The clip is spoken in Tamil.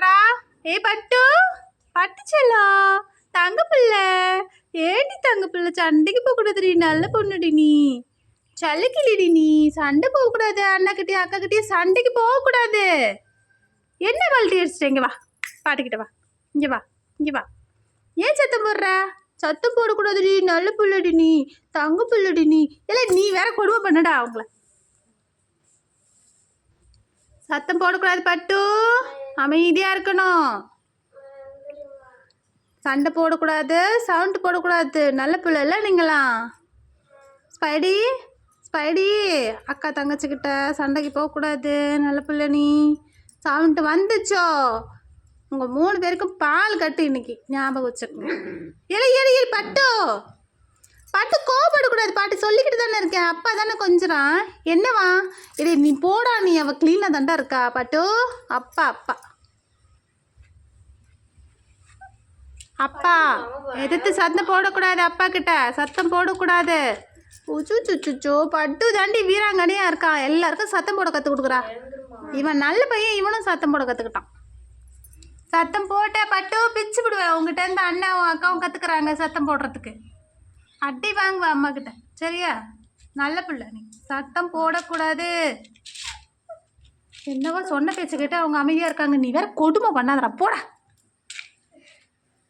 போடுறா ஏ பட்டு. பட்டு செல்லம் தங்க பிள்ளை. ஏடி தங்க பிள்ளை? சண்டைக்கு போகக்கூடாதுடி நல்ல பொண்ணுடி நீ. சளிக்கிளிடி நீ. சண்டை போகக்கூடாது அண்ணாக்கிட்டே அக்காக்கிட்டே சண்டைக்கு போகக்கூடாது என்ன வளர்த்தி அடிச்சிட்ட இங்கே வா. பாட்டுக்கிட்ட வா. இங்கே வா. இங்கே வா. ஏன் சத்தம் போடுற? சத்தம் போடக்கூடாதுடி நல்ல பிள்ளடி நீ. தங்க பிள்ளடி நீ. இல்லை நீ வேற கொடுமை பண்ணடா அவங்கள. சத்தம் போடக்கூடாது பட்டு. அமைதியாக இருக்கணும். சண்டை போடக்கூடாது சவுண்ட் போடக்கூடாது. நல்ல பிள்ளை இல்லை நீங்களாம் ஸ்பைடி ஸ்பைடி அக்கா தங்கச்சிக்கிட்ட சண்டைக்கு போகக்கூடாது நல்ல பிள்ளை நீ. சவுண்டு வந்துச்சோ? உங்கள் மூணு பேருக்கும் பால் கட்டு இன்னைக்கு ஞாபகம் வச்சுக்கோங்க ஏழை ஏழை பட்டு. பட்டு கோவப்படக்கூடாது. பாட்டு சொல்லிக்கிட்டு தானே இருக்கேன். அப்பா தானே கொஞ்சம் என்னவா? இடி நீ போடா நீ அவள் க்ளீனாக தாண்டா இருக்கா? பட்டு அப்பா அப்பா. அப்பா எதிர்த்து சத்தம் போடக்கூடாது அப்பா கிட்ட சத்தம் போடக்கூடாது. உச்சு சுச்சுச்சோ பட்டு தாண்டி வீராங்கனையா இருக்கான் எல்லாருக்கும் சத்தம் போட கற்றுக் கொடுக்குறா. இவன் நல்ல பையன் இவனும் சத்தம் போட கற்றுக்கிட்டான் சத்தம் போட்ட பட்டு பிச்சு விடுவேன் உங்ககிட்ட இருந்து அண்ணாவும் அக்காவும் கற்றுக்குறாங்க சத்தம் போடுறதுக்கு. அட்டி வாங்குவா அம்மா கிட்ட சரியா? நல்ல பிள்ளை நீ. சத்தம் போடக்கூடாது. என்னவோ சொன்ன பேச்சுக்கிட்ட அவங்க அமைதியாக இருக்காங்க. நீ வேற கொடுமை பண்ணாதடா. போடா.